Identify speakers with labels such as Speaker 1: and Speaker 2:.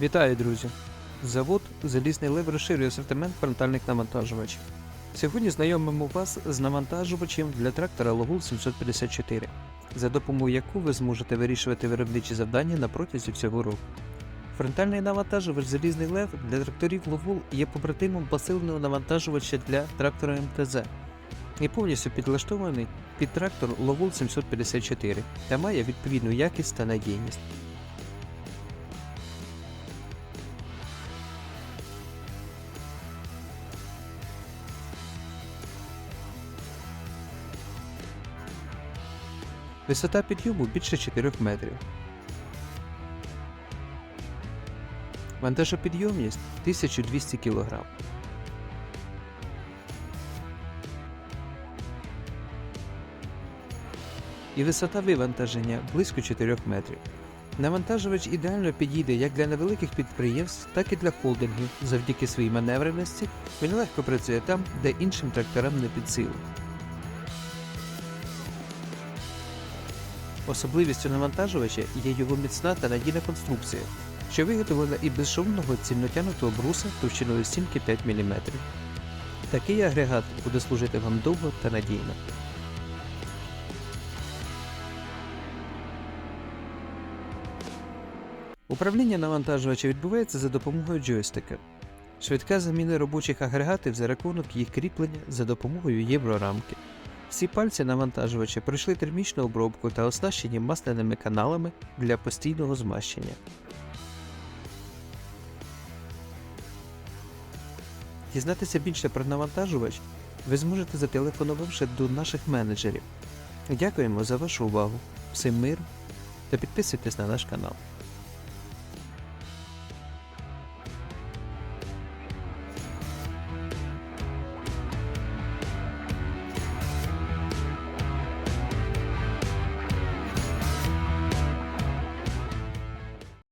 Speaker 1: Вітаю, друзі! Завод Залізний Лев розширює асортимент фронтальних навантажувачів. Сьогодні знайомимо вас з навантажувачем для трактора Логул 754, за допомогою якого ви зможете вирішувати виробничі завдання на протязі всього року. Фронтальний навантажувач Залізний Лев для тракторів Логул є побратимом посиленого навантажувача для трактора МТЗ і повністю підлаштований під трактор Логул 754 та має відповідну якість та надійність. Висота підйому більше 4 метрів. Вантажопідйомність 1200 кг. І висота вивантаження близько 4 метрів. Навантажувач ідеально підійде як для невеликих підприємств, так і для холдингів. Завдяки своїй маневреності він легко працює там, де іншим тракторам не під силу. Особливістю навантажувача є його міцна та надійна конструкція, що виготовлена і безшумного цільнотянутого бруса товщиною стінки 5 мм. Такий агрегат буде служити вам довго та надійно. Управління навантажувача відбувається за допомогою джойстика. Швидка заміна робочих агрегатів за рахунок їх кріплення за допомогою єврорамки. Всі пальці навантажувача пройшли термічну обробку та оснащені масляними каналами для постійного змащення. Дізнатися більше про навантажувач ви зможете зателефонувавши до наших менеджерів. Дякуємо за вашу увагу. Всім миру та підписуйтесь на наш канал.